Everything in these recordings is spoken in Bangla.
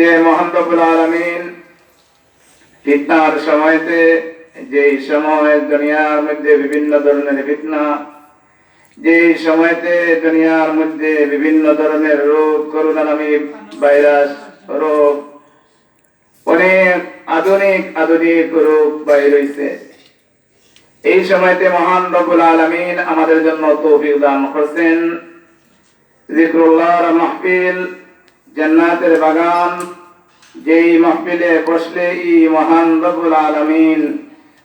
যে মোহাম্মবুল আলমিন ফিতনার সময়তে যেই সময় দুনিয়ার মধ্যে বিভিন্ন ধরনের ফিতনা যেই সময়তে দুনিয়ার মধ্যে বিভিন্ন ধরনের রোগ, করোনা নামী ভাইরাস, রোগ, অনেক আধুনিক আধুনিক রোগ বাইর হইছে। এই সময়তে মহান রব্বুল আলমিন আমাদের জন্য তৌফিক দান করছেন। জিক্রুল্লাহর মাহফিল জান্নাতের বাগান, যেই মাহফিলে বসলে ই মহান রব্বুল আলমিন,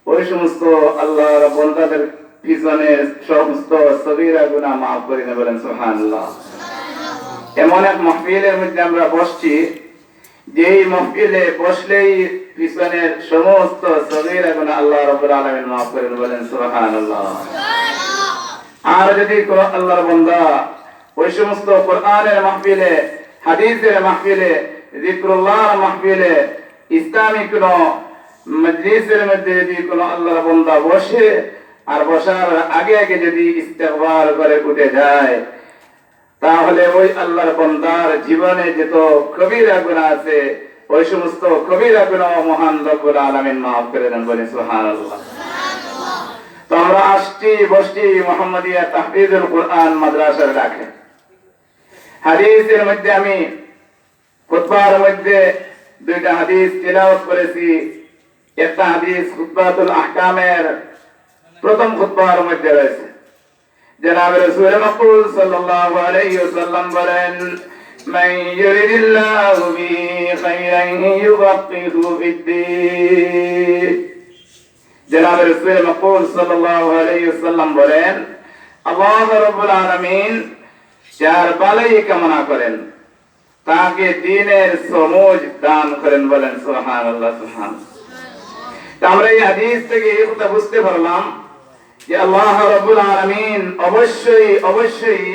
ওই সমস্ত আল্লাহর বন্দাদের পিছনে সমস্ত সবিরা গুনাহ মাফ করে দেন বলেন, সুবহানাল্লাহ। এমন এক মাহফিলের মধ্যে আমরা বসছি, যেই মাহফিলে বসলেই পিছনের সমস্ত সবিরা গুনাহ আল্লাহ রাব্বুল আলামিন মাফ করে দেন বলেন, সুবহানাল্লাহ। আর যদি আল্লাহর বান্দা ওই সমস্ত কোরআনের মাহফিলে হাদিসের মাহফিলে জিক্রুল্লাহর মাহফিলে ইসলামী কোন মজলিসের মধ্যে যদি কোন আল্লাহর বান্দা বসে আর বসার আগে আগে যদি ইস্তেকবার করে উঠে যায়, তাহলে ওই আল্লাহর বান্দার জীবনে যত কবিরা গুনাহ আছে, ওই সমস্ত কবিরা গুনাহ মহান রব্বুল আলামিন মাফ করে দেন বলে সুবহানাল্লাহ। তো আমরা আসছি বসছি মোহাম্মদিয়া তাহফিজুল কোরআন মাদ্রাসার রাখে হাদিসের মধ্যে আমি খুতবার মধ্যে দুইটা হাদিস তেলাওয়াত করেছি। একটা হাদিস খুতবাতুল আহকামের প্রথম খুতবার মধ্যে রয়েছে। জনাব রাসূল মকবুল সাল্লাল্লাহু আলাইহি ওয়াসাল্লাম বলেন, মান ইউরিদিল্লাহু বিহি খাইরান ইউফাক্কিহু ফিদ্দীন জনাব রাসূল মকবুল সাল্লাল্লাহু আলাইহি ওয়াসাল্লাম বলেন, আল্লাহ রাব্বুল আলামিন যার বালাই কামনা করেন, তাকে দিনের সমুজ দান করেন বলেন সোহান আল্লাহ সোহান আমরা এই হাদিস থেকে এই কথা বুঝতে পারলাম যে আল্লাহ রবুল আলমিন অবশ্যই অবশ্যই